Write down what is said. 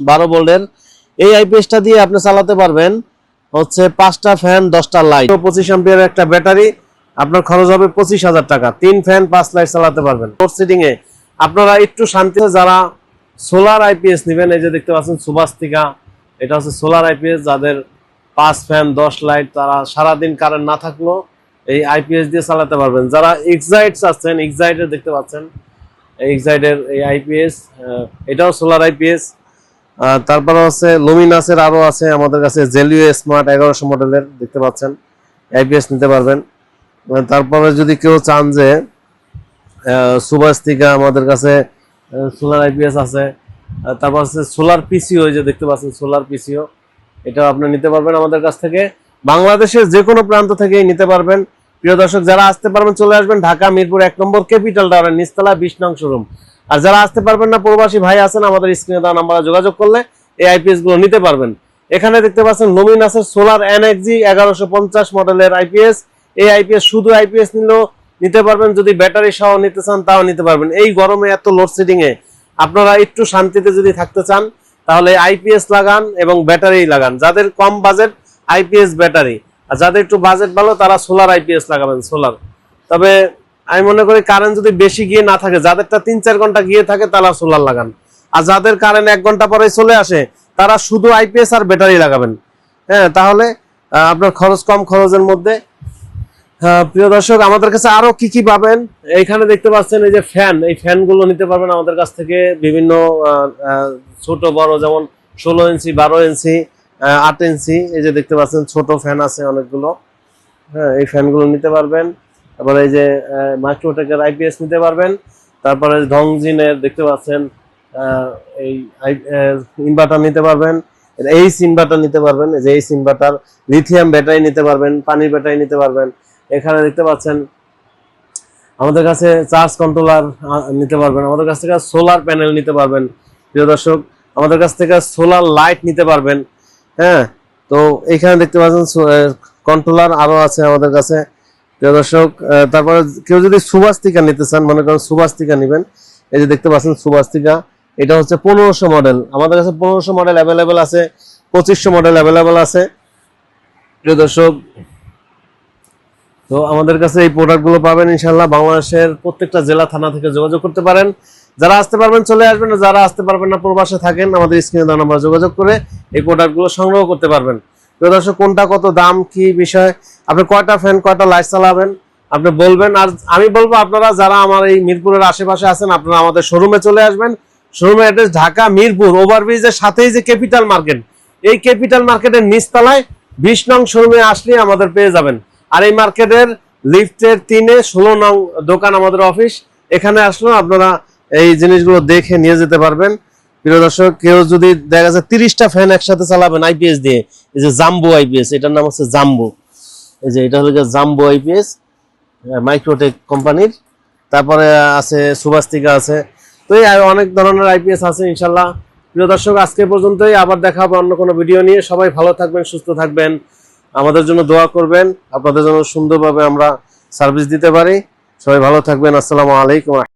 বারো ভোল্টের এই আইপিএসটা দিয়ে আপনি চালাতে পারবেন হচ্ছে পাঁচটা ফ্যান, দশটা লাইট। পঁচিশ এম্পিয়ার একটা ব্যাটারি, আপনার খরচ হবে পঁচিশ হাজার টাকা। তিন ফ্যান, পাঁচ লাইট চালাতে পারবেন। লোডশেডিং এ আপনারা একটু শান্তিতে যারা সোলার আইপিএস নেবেন, এই যে দেখতে পাচ্ছেন সুভাস্তিকা এটা হচ্ছে সোলার আইপিএস, যাদের পাঁচ ফ্যান, দশ লাইট, তারা সারাদিন কারেন্ট না থাকলেও এই আইপিএস দিয়ে চালাতে পারবেন। যারা এক্সাইটস আছেন এক্সাইটের দেখতে পাচ্ছেন এক্সাইটের এই আইপিএস এটাও সোলার আইপিএস। তারপরে হচ্ছে লুমিনাসের আরও আছে, আমাদের কাছে জেলিও স্মার্ট এগারোশো মডেলের দেখতে পাচ্ছেন। আইপিএস নিতে পারবেন। তারপরে যদি কেউ চান যে সুভাষ থেকে আমাদের কাছে সোলার আইপিএস আছে। তারপর হচ্ছে সোলার পিসিও যে দেখতে পাচ্ছেন সোলার পিসিও এটা আপনি নিতে পারবেন আমাদের কাছ থেকে। বাংলাদেশের যে কোনো প্রান্ত থেকেই নিতে পারবেন। প্রিয় দর্শক, যারা আসতে পারবেন, চলে আসবেন ঢাকা, মিরপুর, এক নম্বর ক্যাপিটাল টাওয়ারের নিচতলা বিশ নং শোরুম। আর যারা আসতে পারবেন না, প্রবাসী ভাই আছেন, আমাদের স্ক্রিনে দেওয়া নাম্বারে যোগাযোগ করলে এই আইপিএসগুলো নিতে পারবেন। এখানে দেখতে পাচ্ছেন লুমিনাসের সোলার এনএক্সজি এগারোশো পঞ্চাশ মডেলের আইপিএস এই আইপিএস শুধু আইপিএস নিলেও নিতে পারবেন, যদি ব্যাটারি সহ নিতে চান, তাও নিতে পারবেন। এই গরমে এত লোডশেডিং এ আপনারা একটু শান্তিতে যদি থাকতে চান, তাহলে আইপিএস লাগান এবং ব্যাটারি লাগান। যাদের কম বাজেট আইপিএস ব্যাটারি আর যাদের একটু বাজেট ভালো, তারা সোলার আইপিএস লাগাবেন সোলার তবে আমি মনে করি কারেন্ট যদি বেশি গিয়ে না থাকে যাদেরটা তিন চার ঘণ্টা গিয়ে থাকে তারা সোলার লাগান। আর যাদের কারেন্ট এক ঘণ্টা পরে চলে আসে তারা শুধু আইপিএস আর ব্যাটারি লাগাবেন। হ্যাঁ তাহলে আপনার খরচ কম খরচের মধ্যে। হ্যাঁ, প্রিয় দর্শক আমাদের কাছে আরও কি কি পাবেন? এইখানে দেখতে পাচ্ছেন এই যে ফ্যান এই ফ্যানগুলো নিতে পারবেন আমাদের কাছ থেকে। বিভিন্ন ছোট বড় যেমন ষোলো ইঞ্চি বারো ইঞ্চি আট ইঞ্চি। এই যে দেখতে পাচ্ছেন ছোট ফ্যান আছে অনেকগুলো। হ্যাঁ এই ফ্যানগুলো নিতে পারবেন। তারপরে এই যে মাইক্রোটেকের আইপিএস নিতে পারবেন। তারপরে ধংজিনের দেখতে পাচ্ছেন এই ইনভার্টার নিতে পারবেন। এইচ ইনভার্টার নিতে পারবেন, এই যে এইচ ইনভার্টার লিথিয়াম ব্যাটারি নিতে পারবেন, পানির ব্যাটারি নিতে পারবেন। এখানে দেখতে পাচ্ছেন, আমাদের কাছে চার্জ কন্ট্রোলার নিতে পারবেন। আমাদের কাছ থেকে সোলার প্যানেল নিতে পারবেন। প্রিয় দর্শক, আমাদের কাছ থেকে সোলার লাইট নিতে পারবেন। হ্যাঁ তো এখানে দেখতে পাচ্ছেন কন্ট্রোলার আরও আছে আমাদের কাছে। দর্শক তারপরে কেউ যদি সুবাস্তিকা নিতে চান, মনে করেন সুবাস্তিকা নেবেন। এই যে দেখতে পাচ্ছেন সুবাস্তিকা, এটা হচ্ছে পনেরোশো মডেল আমাদের কাছে পনেরোশো মডেল অ্যাভেলেবেল আছে, পঁচিশশো মডেল অ্যাভেলেবেল আছে। প্রিয় দর্শক, তো আমাদের কাছে এই প্রোডাক্টগুলো পাবেন ইনশাল্লাহ বাংলাদেশের প্রত্যেকটা জেলা, থানা থেকে যোগাযোগ করতে পারেন। যারা আসতে পারবেন, চলে আসবেন। যারা আসতে পারবেন না, প্রবাসে থাকেন, আমাদের স্ক্রিনে নাম্বার যোগাযোগ করে এই প্রোডাক্টগুলো সংগ্রহ করতে পারবেন। প্রিয় দর্শক, কোনটা কত দাম, কি বিষয়? আপনি কয়টা ফ্যান কয়টা লাইট চালাবেন? আপনি বলবেন, আর আমি বলব আপনারা যারা আমার এই মিরপুরের আশেপাশে আছেন, আপনারা আমাদের শোরুমে চলে আসবেন। শোরুমের অ্যাড্রেস ঢাকা, মিরপুর, ওভারব্রিজের সাথেই যে ক্যাপিটাল মার্কেট এই ক্যাপিটাল মার্কেটের নিচতলায় বিশ নং শোরুমে আসলে আমাদের পেয়ে যাবেন। আর এই মার্কেটের লিফটের তিনে ষোলো নং দোকান আমাদের অফিস এখানে আসলেও আপনারা এই জিনিসগুলো দেখে নিয়ে যেতে পারবেন। প্রিয় দর্শক, কেউ যদি দেখা যাচ্ছে তিরিশটা ফ্যান একসাথে চালাবেন আইপিএস দিয়ে, এই যে জাম্বো আইপিএস এটার নাম হচ্ছে জাম্বো এই যে এটা হলো জাম্বো আইপিএস মাইক্রোটেক কোম্পানির। তারপরে আছে সুভাস্তিকা আছে। তো এই অনেক ধরনের আইপিএস আছে, ইনশাল্লাহ। প্রিয় দর্শক, আজকে পর্যন্তই। আবার দেখা হবে অন্য কোনো ভিডিও নিয়ে। সবাই ভালো থাকবেন, সুস্থ থাকবেন। আমাদের জন্য দোয়া করবেন। আপনাদের জন্য সুন্দরভাবে আমরা সার্ভিস দিতে পারি। সবাই ভালো থাকবেন। আসসালামু আলাইকুম।